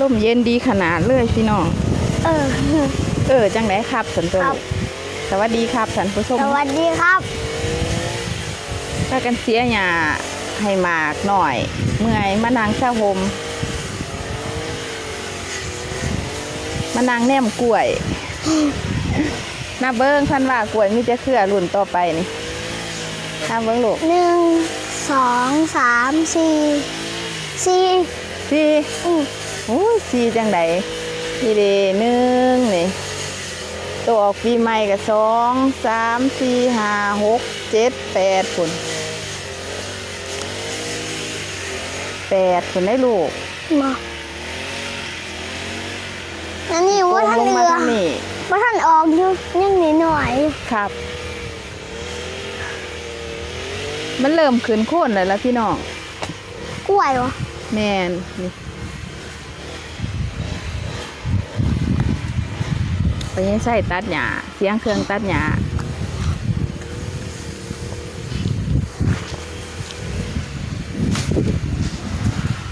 ร่มเย็นดีขนาดเลยพี่น้อง เออ เออ จังไดครับสันตัวครับ สวัสดีครับสันผู้ชมสวัสดีครับถ้ากันเสียหยาให้หมากหน่อย เมื่อยมานางเช้าโฮมมานางแนมกล้วยน้าเบิ้งพันว่ากล้วยมีจะเครือรุ่นต่อไปนี่น้าเบิ้งลูกหนึ่งสองสามสี่สี่ สี่อือ โอ้ยสี่จังไดนี่เดหนึ่งนี่ตัวออกปีใหม่กับสองสามสี่ห้าหกเจ็ดแปดคนแปดคนได้ลูกมาอันนี้ว่าท่านลงเรืมาอทางนี้ว่าท่านออกอยู่ยังนิดหน่อยครับ มันเริ่มขึ้นโค่นแล้วล่ะพี่น้องกล้วยวะแมนนี่ ไปยังใส่ตัดหญ้าเสียงเครื่องตัดหญ้า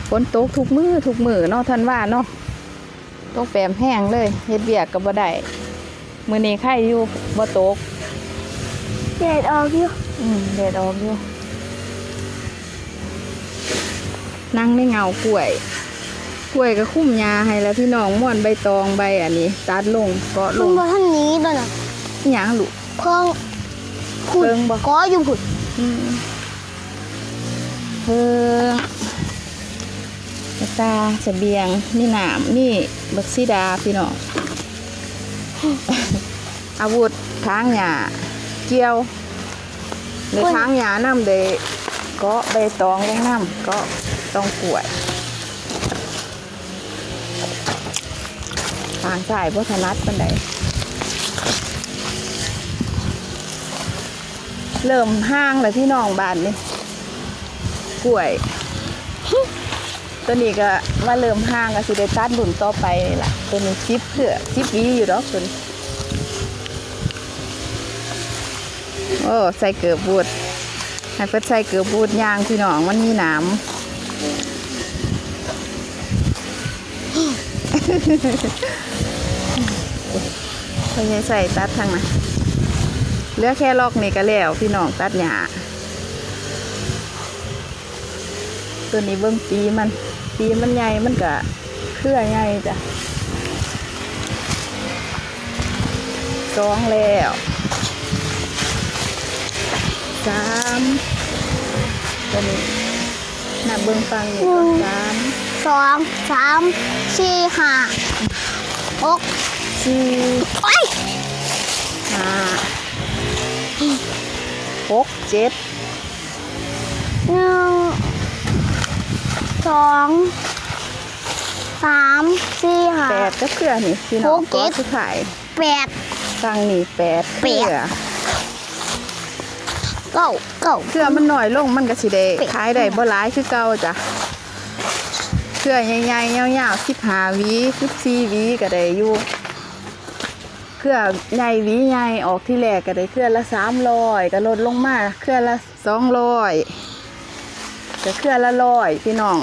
ฝนตกทุกมือทุกมือเนาะท่านว่าเนาะตกแปมแห้งเลยเฮ็ดเบียกก็บ่ได้มื้อนี้ไข่อยู่บ่ตกเด็ดออกอยู่อืมแดดออกอยู่นั่งในเงากล้วย กล้วยก็คุ้มยาให้แล้วพี่น้องม่วนใบตองใบอันนี้ตัดลงเกาะลคุณงว่าท่านหนี้ด้วยนะอหย่างลูก เพิ่งผุดเพิ่งบ่ ก็อยู่ผุดอืมเพิ่งกระตาเสบียงนี่หนามนี่บักซีดาพี่น้อง อาวุธทางหยาเกี่ยวในทางหยาน้ำเดเก็ใบตองลงน้ำก็ต้องกล้วย ทางสายพุทธนัดปันใดเริ่มห้างเลยพี่น้องบ้านนี่กล้วย ตัวนี้ก็ว่าเริ่มห้างก็สิได้ตัดหลุนต่อไปนี่ล่ะตัวนี้ซิปเพื่อซิปวีอยู่ดอกตัวนี้โอ้ใส่เกือบูดให้เพิ่นใส่เกือบูดยางพี่น้องมันมีหนาม พยายใส่ตัดทางนะเหลือแค่ลอกนี่ก็แล้วพี่น้องตัดหญ้าตัวนี้เบิ่งปีมัน ปีมันใหญ่มันก็เครือใหญ่จ้ะสองแล้วสามตัวนี้นับเบิ่งฟังอยู่สาม สองสามสี่ห้าหกสี่โอ้ยห้าหกเจ็ดหนึ่งสองสามสี่ห้า แปดก็เครือนี่พี่น้องหกเจ็ก็ดสุดท้ายแปดฟังนี่แปดเคแปรือดเก้าเก้าเครือมันหน่อยลงมันก็สิได้แปด ขายได้บ่หลายคือเก่าจ้ะ เครือใหญ่ๆยาวๆสิบห้าวีสิบสี่วีก็ได้อยู่เครือใหญ่วีใหญ่ออกที่แรกก็ได้เครือละสามร้อยก็ลดลงมาเครือละสองร้อยก็เครือละร้อยพี่น้อง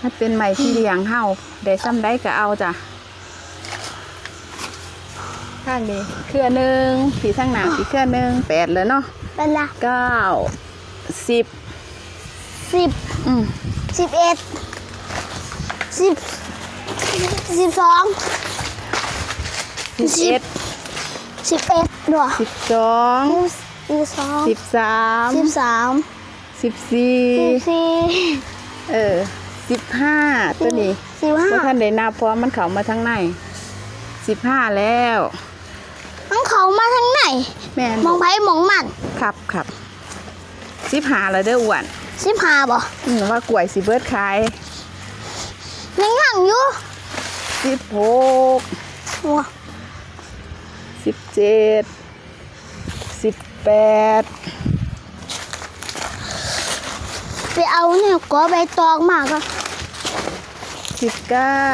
ถ้าเป็นไหมที่เลี้ยงเฮาได้ซ้ำได้ก็เอาจ้ะ ข้างนี้เครือหนึ่งสีข้างหน้าสีเครือหนึ่งแปดแล้วเนาะเป็นละเก้าสิบสิบอืมสิบเอ็ดสิบสิบสองสิบเอ็ดสิบเอ็ดด้วยสิบสองสิบสองสิบสามสิบสามสิบสี่สิบสี่เออสิบห้าตัวนี้สิบห้าเพราะท่านได้นับเพราะมันเข้ามาทั้งในสิบห้าแล้วทั้ง เขามาทั้งไหนแม่นมองไพ่มองมันครับครับสิบห้าแล้วเด้ออ้วนสิบห้าบ่อืมว่ากล้วยสิเบิดขายยังห่างอยู่สิบหกว้าสิบเจ็ดสิบแปดไปเอาเนี่ยก็ใบตองมาก็สิบเก้า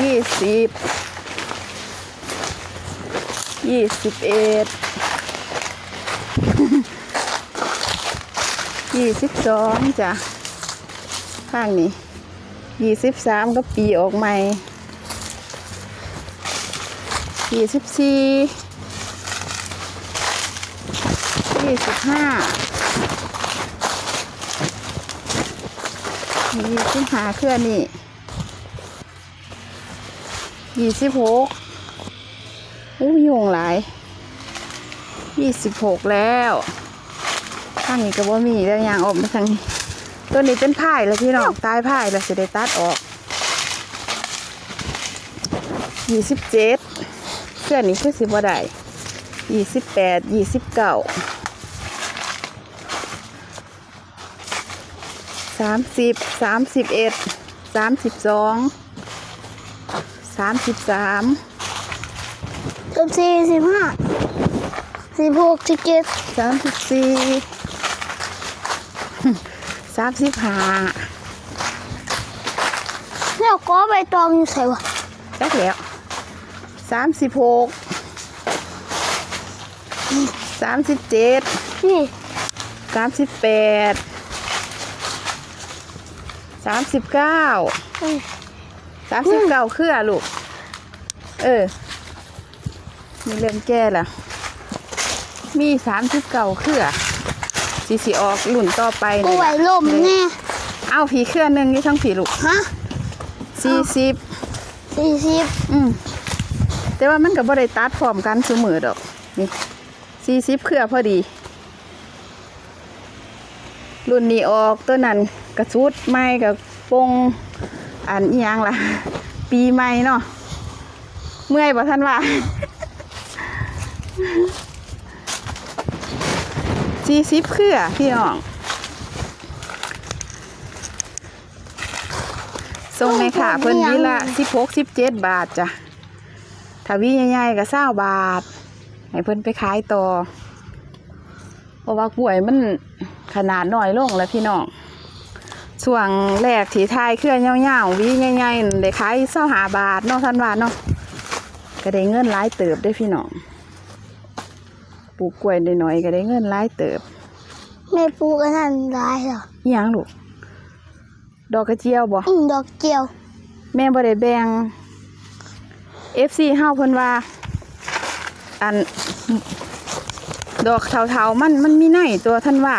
ยี่สิบ ยี่สิบเอ็ดยี่สิบสองจ้ะ ข้างนี้ยี่สิบสามก็ปีออกใหม่ยี่สิบสี่ยี่สิบห้ายี่สิบห้าเครื่องนี่ยี่สิบหก อู้ยุงหลายยี่สิบหกแล้วข้างนี้ก็บ่มีแล้วยางออกมาทางนี้ ตัวนี้เป็นพายแล้วพี่น้องตายพายแล้วสิได้ตัดออกยี่สิบเจ็ดเพื่อนนี้คือสิบ่ได้ยี่สิบแปดยี่สิบเก้าสามสิบสามสิบเอ็ดสามสิบสองสามสิบสาม สิบสี่สิบห้าสิบหกสิบเจ็ดสามสิบสี่สามสิบห้าแล้วก็ใบตองอยู่ใส่วะจักแล้วสามสิบหกสามสิบเจ็ดนี่สามสิบแปดสามสิบเก้าอืมสามสิบเก้าเครือลูก เออ มีเริ่มแก่ละมีสามสิบเก้าเครือสีสีออกหลุ่นต่อไปกูนี่ไหวล่ะลมแน่เอาผีเครือหนึ่งนี่ทั้งผีลูกฮะสี่สิบสี่สิบอืมแต่ว่ามันก็บ่ได้ตัดพร้อมกันเสมอดอกนี่สี่สิบเครือพอดี รุ่นนี้ออกตัวนั้นกระชุดใหม่กับปงอันอีหยังล่ะ ปีใหม่เนาะเมื่อยบ่ท่านว่า สี่สิบเครือพี่น้องส่งในค่ะเพิ่นวิละสิบหกสิบเจ็ดบาทจ้ะถ้าวิใหญ่ๆก็เศร้าบาท ให้เพิ่นไปขายต่อ เพราะว่ากล้วยมันขนาดน้อยลงแล้วพี่น้องช่วงแรกที่ทายเครื่อยาวๆวิใหญ่ๆนั่นได้ขายเศร้าหาบาทเนาะท่านว่าเนาะก็ได้เงินหลายเติบได้อพี่น้องป ลูกกล้วยได้หน่อยๆก็ได้เงินหลายเติบไม่ปลูกอันนั้นได้หรออิหยังลูกดอกกระเจียวบ่อืมดอกเจียวแม่บ่ได้แบ่ง FC เฮาเพิ่นว่า อัน ดอกเทาๆมันมันมีในตัวท่านว่า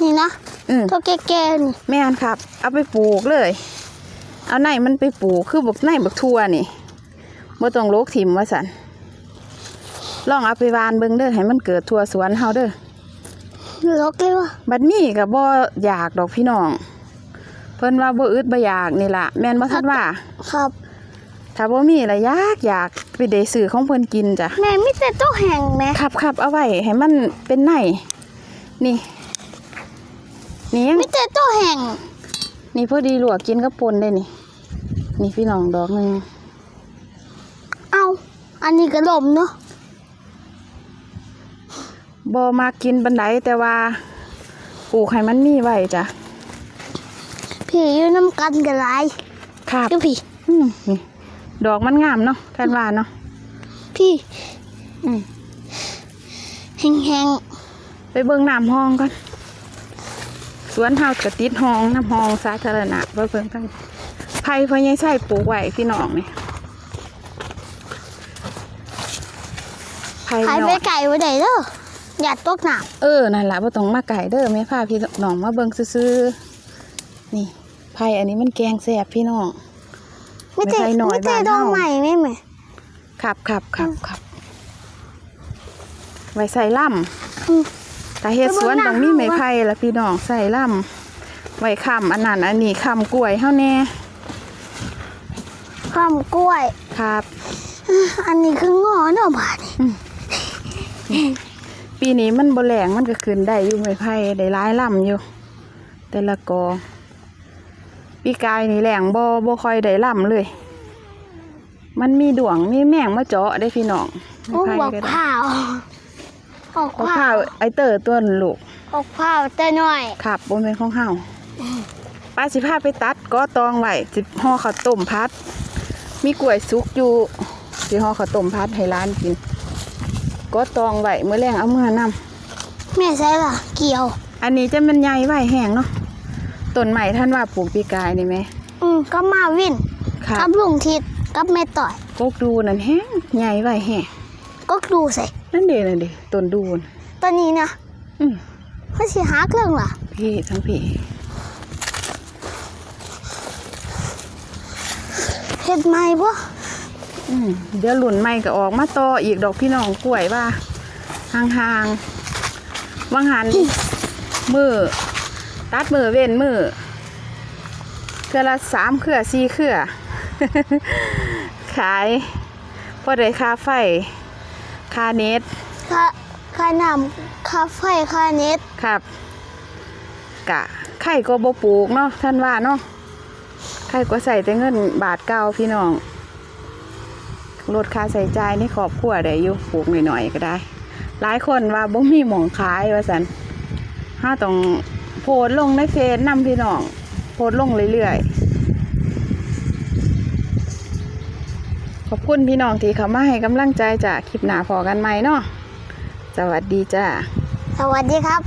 นี่นะอืม ตัวแก่ๆนี่แม่นครับ เอาไปปลูกเลย เอาในมันไปปลูก คือบักในบักทั่วนี่บ่ต้องโลกถิ่มว่าสัน ลองเอาไปหวานเบิ่งเด้อให้มันเกิดทั่วสวนเฮาเด้อลกเลยวะบัดนี้ก็บ่อยากดอกพี่น้อง เพิ่นว่าบ่อึดบ่อยากนี่ล่ะแม่นบ่ทันว่า ครับถ้าบ่มีละยากอยากไปได้ซื้อของเพิ่นกินจ้ะแม่ไม่แต่ตัวแห้งแม่ขับขับเอาไว้ให้มันเป็นในนี่นี่ยังไม่แต่ตัวแห้งนี่พอดีลวกกินกับปนได้นี่ นี่พี่น้องดอกหนึงเอาอันนี้ก็ลมเนาะ บ่มากินบันไดแต่ว่าปลูกให้มันมีไว้จ้ะพี่อยู่น้ำกันกันหลายครับก็พี่อืมนี่ดอกมันงามเนาะท่านว่าเนาะพี่อืมแห้งไปเบิ่งน้ำห้องก่อนสวนเฮาก็ติดห้องน้ำห้องสาธารณะไปเบิ่งทั้งไผ่พ่อใหญ่ใส่ปลูกไว้พี่น้องนี่ไผ่ๆหายน้ไปอยไก่ไว้ไหนเด้อ อย่าตกหนักเออนั่นแหละบ่ต้องมาไก่เด้อแม่พาพี่น้องมาเบิ่งซื่อๆนี่ไผ่อันนี้มันแกงแซ่บพี่น้องไม่แต่ไม่ใช่หน่อยไม่แต่บ้านดอกเฮาใหม่ไหมแม่ครับครับครับครับไว้ใส่ล่อืมำแต่เฮ็ดสวนต้องมีไม้ไผ่ละพี่น้องใส่ล่ำไว้ค้ำอันนั้นอันนี้ค้ำกล้วยเฮาแน่ข้ามกล้วยครับ อันนี้คืองอเนาะบาดนี่ ปีนี้มันบ่แรงมันก็ขึ้นได้อยู่ไม้ไผ่ได้หลายล่ำอยู่ แต่ละกอปีกายนี่แรงบ่บ่ค่อยได้ล่ำเลย มันมีดวงมีแมงมาเจาะได้พี่น้องไม้โอ้ไผ่บอกก็ได้ผ่าวออกเอาผ่าข้าววไอเตอร์ตัวนั้นลูกออกผ่าวแต่หน่อยครับบนเป็นของเฮาป้าสิพาไปตัดก็ตองไว้สิห่อข้าวต้มพัด มีกล้วยสุกอยู่สิห่อข้าวต้มพัดให้ร้านกิน ก็ตองไว้เมื่อแรงเอาเมื่อนแม่ใช่ล่ะเกี่ยว อันนี้จะมันใหญ่ไว้แห้งเนาะต้นใหม่ท่านว่าปลูกปีกายนี่ไหมอืมก็มาวินค่ะกับลุงทิศกับแม่ต่อยกกดูนั่นแห้งใหญ่ไว้แห้งก็ดูใส่นั่นเด้นั่นเด้ต้นดูนตอนนี้นะอืมมันสิหักเรื่องล่ะพี่ทั้งพี่เฮ็ดไหมบ่อืม เดี๋ยวหลุนใหม่ก็ออกมาต่ออีกดอกพี่น้องกล้วยว่าห่างๆวังหันมือตัดมือเว้นมือเครือละสามเครือสี่เครือ ขายพอได้ค่าไฟค่าเน็ตค่าค่าน้ำค่าไฟค่าเน็ตครับกะไข่ก็บ่ปลูกเนาะท่านว่าเนาะไข่ก็ใส่แต่เงินบาทเก่าพี่น้อง ลดค่าใส่จ่ายในครอบครัวได้อยู่ปลูกหน่อยๆก็ได้ หลายคนว่าบ่มีหมองขายว่าสันห้าต้องโพสลงในเฟซนำพี่น้องโพสลงเรื่อยๆขอบคุณพี่น้องที่เข้ามาให้กำลังใจจากคลิปหน้าพอกันไหมเนาะสวัสดีจ้าสวัสดีครับ